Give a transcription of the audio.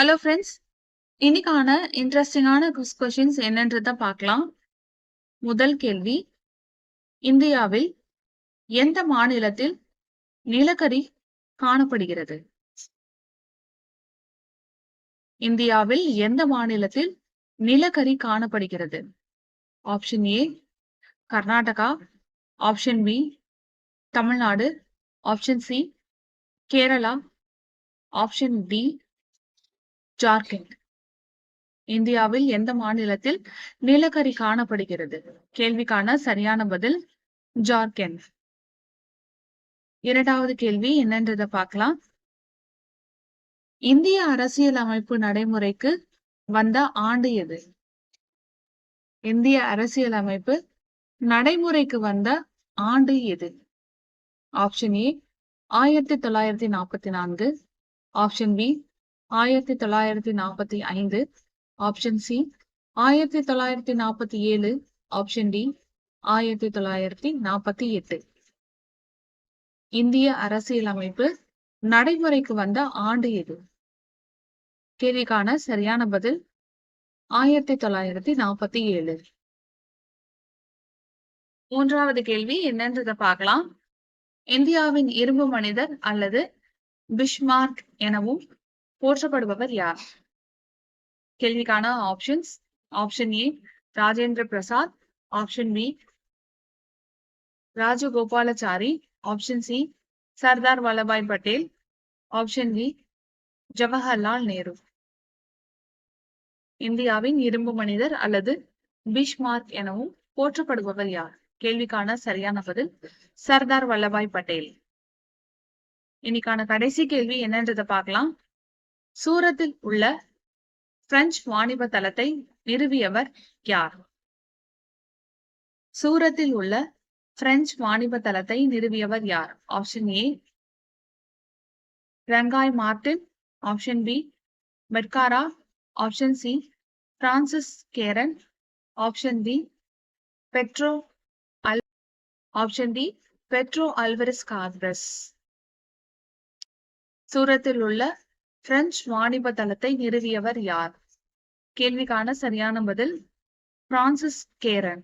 Hello friends இன்னைக்கான இன்ட்ரெஸ்டிங்கான குஸ் questions என்னன்றத பார்க்கலாம். முதல் கேள்வி இந்தியாவில் எந்த மாநிலத்தில் நிலக்கரி காணப்படுகிறது? இந்தியாவில் எந்த மாநிலத்தில் நிலக்கரி காணப்படுகிறது? Option A Karnataka. Option B Tamil Nadu. Option C Kerala. Option D Jharkhand இந்தியாவில் எந்த மாநிலத்தில் நிலக்கரி காணப்படுகிறது? கேள்விக்கான சரியான பதில் ஜார்க்கண்ட் இரண்டாவது கேள்வி என்னன்றத பார்க்கலாம். இந்திய அரசியலமைப்பு நடைமுறைக்கு வந்த ஆண்டு எது? இந்திய அரசியலமைப்பு நடைமுறைக்கு வந்த ஆண்டு எது? ஆப்ஷன் ஏ ஆயிரத்தி தொள்ளாயிரத்தி நாற்பத்தி நான்கு. ஆப்ஷன் பி ஆயிரத்தி தொள்ளாயிரத்தி நாற்பத்தி ஐந்து ஆப்ஷன் சி ஆயிரத்தி தொள்ளாயிரத்தி நாற்பத்தி ஏழு ஆப்ஷன் டி ஆயிரத்தி தொள்ளாயிரத்தி நாற்பத்தி எட்டு. இந்திய அரசியலமைப்பு நடைமுறைக்கு வந்த ஆண்டு எது? கேள்விக்கான சரியான பதில் ஆயிரத்தி தொள்ளாயிரத்தி நாற்பத்தி ஏழு. மூன்றாவது கேள்வி என்னன்றதை பார்க்கலாம். இந்தியாவின் இரும்பு மனிதர் அல்லது பிஷ்மார்க் எனவும் போற்றப்படுபவர் யார் கேள்விக்கான options option A Rajendra Prasad. Option B Rajagopalachari. Option C Sardar Vallabhbhai Patel. Option D Jawaharlal Nehru. இந்தியாவின் இரும்பு மனிதர் அல்லது பிஷ்மார்க் எனவும் போற்றப்படுபவர் யார்? கேள்விக்கான சரியான பதில் சர்தார் வல்லபாய் பட்டேல். இன்னைக்கான கடைசி கேள்வி என்னன்றதை பார்க்கலாம். சூரத்தில் உள்ள பிரெஞ்சு வாணிப தளத்தை நிறுவியவர் யார்? சூரத்தில் உள்ள பிரெஞ்சு வாணிப தளத்தை நிறுவியவர் யார்? Option A ரங்காய் Martin option B Marcara option C Francis Caron. Option D Pedro Al option D Pedro Alvares corpus சூரத்தில் உள்ள பிரெஞ்சு வாணிப தளத்தை நிறுவியவர் யார்? கேள்விக்கான சரியான பதில் பிரான்சிஸ் கேரன்